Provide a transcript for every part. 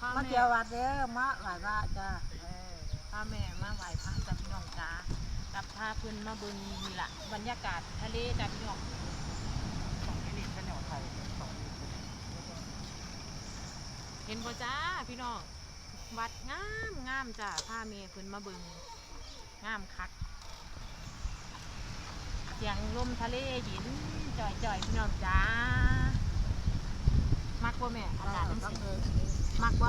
พ่อมาแม่เที่ยววัดเด้อมาไหว้พระจ้าเออพ่อแม่มาไหว้พระจับพี่น้องจ้ากับพาเพิ่นมาเบิ่งนี่ล่ะบรรยากาศทะเลจ้าพี่น้องของที่นี่ก็แนวไทยของนี้เห็นบ่จ้าพี่น้องวัดงามงามจ้าพาแม่เพิ่นมาเบิ่งงามคักเสียงลมทะเลเย็นจ่อยๆพี่น้องจ้า มักบ่แม่อากาศจังต้องซี่เออมักบ่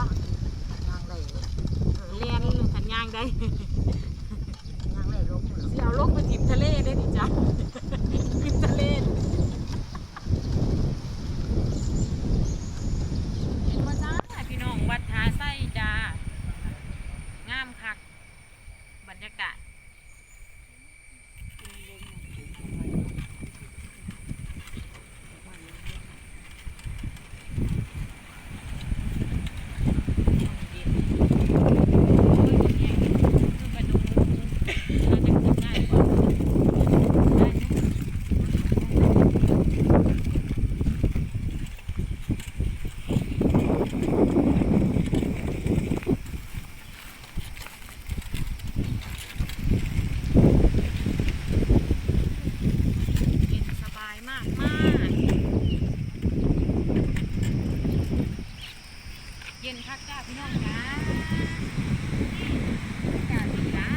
นางได้เรียนขันย่างได้นางได้ลงมือสิเอาลงไปทิมทะเลได้ดิจ้ะทิมทะเลเห็นว่าจ้าพี่น้องวัดทาไส้จ้างามคัก บรรยากาศเย็นสบายมากมาก เย็นพักจ้าพี่น้องจ้าอากาศดีจ้า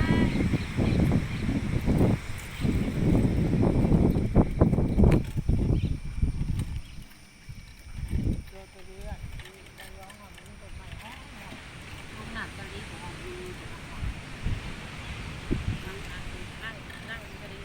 เจอตัวเรือได้ร้องหอมนี่เป็นไม้ห้องลูกหนักจะรีบหอมดีนั่งนั่งนั่งนั่งจะรี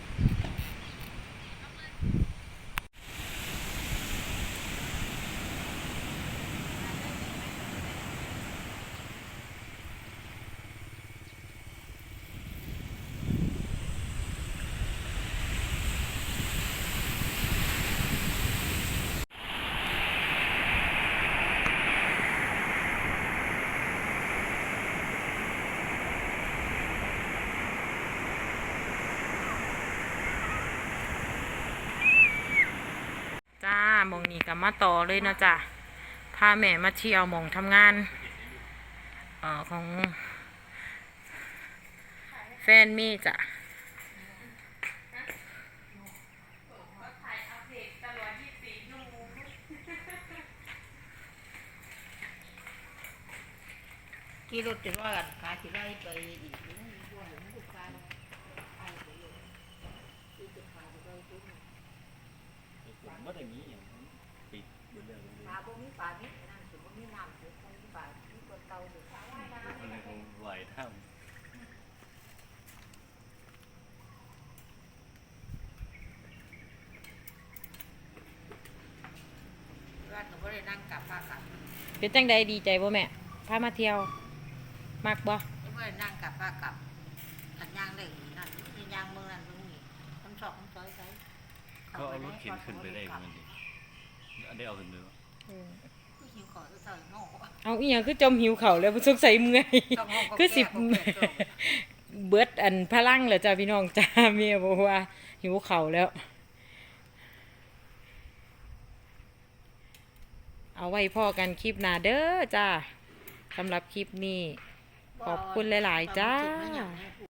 จ้าหมองนี้ กับมาต่อเลยนะจ้ะพาแม่มาเที่ยวหมองทำงานเอ่อของ แฟนมี่จ้ะกี่รถจะว่ากันขาที่ไล่ไปอีกนี่บัวหลงบุ เลยคงไหวท่ามร้านก็บ่ได้นั่งกลับปลากลับเป็นจังใดดีใจบ่แม่พามาเที่ยวมักบ่ไม่บ่ได้นั่งกลับปลากลับตัดยางได้นั่นนี่ยางเมืองนั่นตรงนี้ต้องชอบต้องซอยใส่เขาเอารถเข็นขึ้นไปได้เหมือนกันดิได้เอาขึ้นเลยวะผู้หิวขอจะใส่หม้อ เอาอีหยังคือจมหิวเข่าวแล้วบ่สงสัยเมื่อยต้องห้องก็คือสิบแก้ก็แก้ก็เบิดอันพลังแล้วจ้าพี่น้องจ้าเมียบอกว่า หิวเข่าวแล้ว เอาไว้พ่อกันคลิปหน้าเด้อจ้าสำหรับคลิปนี้ ขอบคุณหลาย ๆ จ้า